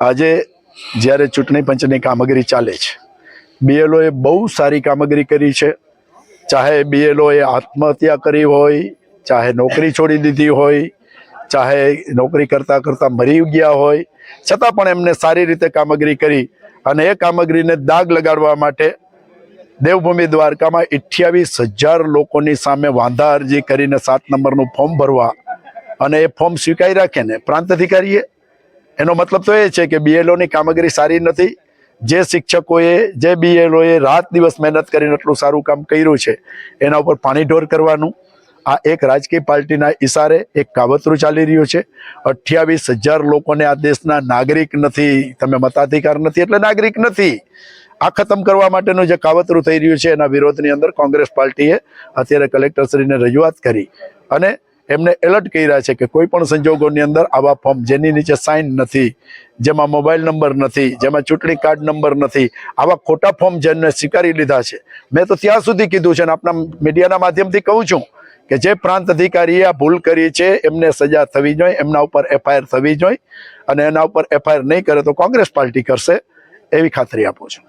આજે જ્યારે ચૂંટણી પંચની કામગીરી ચાલે છે બીએલઓએ બહુ સારી કામગીરી કરી છે. ચાહે બીએલઓએ આત્મહત્યા કરી હોય, ચાહે નોકરી છોડી દીધી હોય, ચાહે નોકરી કરતાં કરતાં મરી ગયા હોય, છતાં પણ એમને સારી રીતે કામગીરી કરી અને એ કામગીરીને દાગ લગાડવા માટે દેવભૂમિ દ્વારકામાં અઠ્યાવીસ હજાર લોકોની સામે વાંધા અરજી કરીને સાત નંબરનું ફોર્મ ભરવા અને એ ફોર્મ સ્વીકારી રાખે ને પ્રાંત અધિકારીએ એનો મતલબ તો એ છે કે બીએલઓની કામગીરી સારી નથી. જે શિક્ષકોએ, જે બીએલઓએ રાત દિવસ મહેનત કરીને એટલું સારું કામ કર્યું છે, એના ઉપર પાણી ઢોર કરવાનું. આ એક રાજકીય પાર્ટીના ઈશારે એક કાવતરું ચાલી રહ્યું છે. અઠ્યાવીસ હજાર લોકોને આ દેશના નાગરિક નથી. તમે મતાધિકાર નથી એટલે નાગરિક નથી. આ ખતમ કરવા માટેનું જે કાવતરું થઈ રહ્યું છે, એના વિરોધની અંદર કોંગ્રેસ પાર્ટીએ અત્યારે કલેક્ટરશ્રીને રજૂઆત કરી. અને એમને એલર્ટ કર્યા છે કે કોઈ પણ સંજોગોની અંદર આવા ફોર્મ જેની નીચે સાઇન નથી, જેમાં મોબાઈલ નંબર નથી, જેમાં ચૂંટણી કાર્ડ નંબર નથી, આવા ખોટા ફોર્મ જેમને સ્વીકારી લીધા છે. મેં તો ત્યાં સુધી કીધું છે અને આપણા મીડિયાના માધ્યમથી કહું છું કે જે પ્રાંત અધિકારીએ આ ભૂલ કરી છે, એમને સજા થવી જોઈએ, એમના ઉપર એફઆઈઆર થવી જોઈએ અને એના ઉપર એફઆઈઆર નહીં કરે તો કોંગ્રેસ પાર્ટી કરશે એવી ખાતરી આપું છું.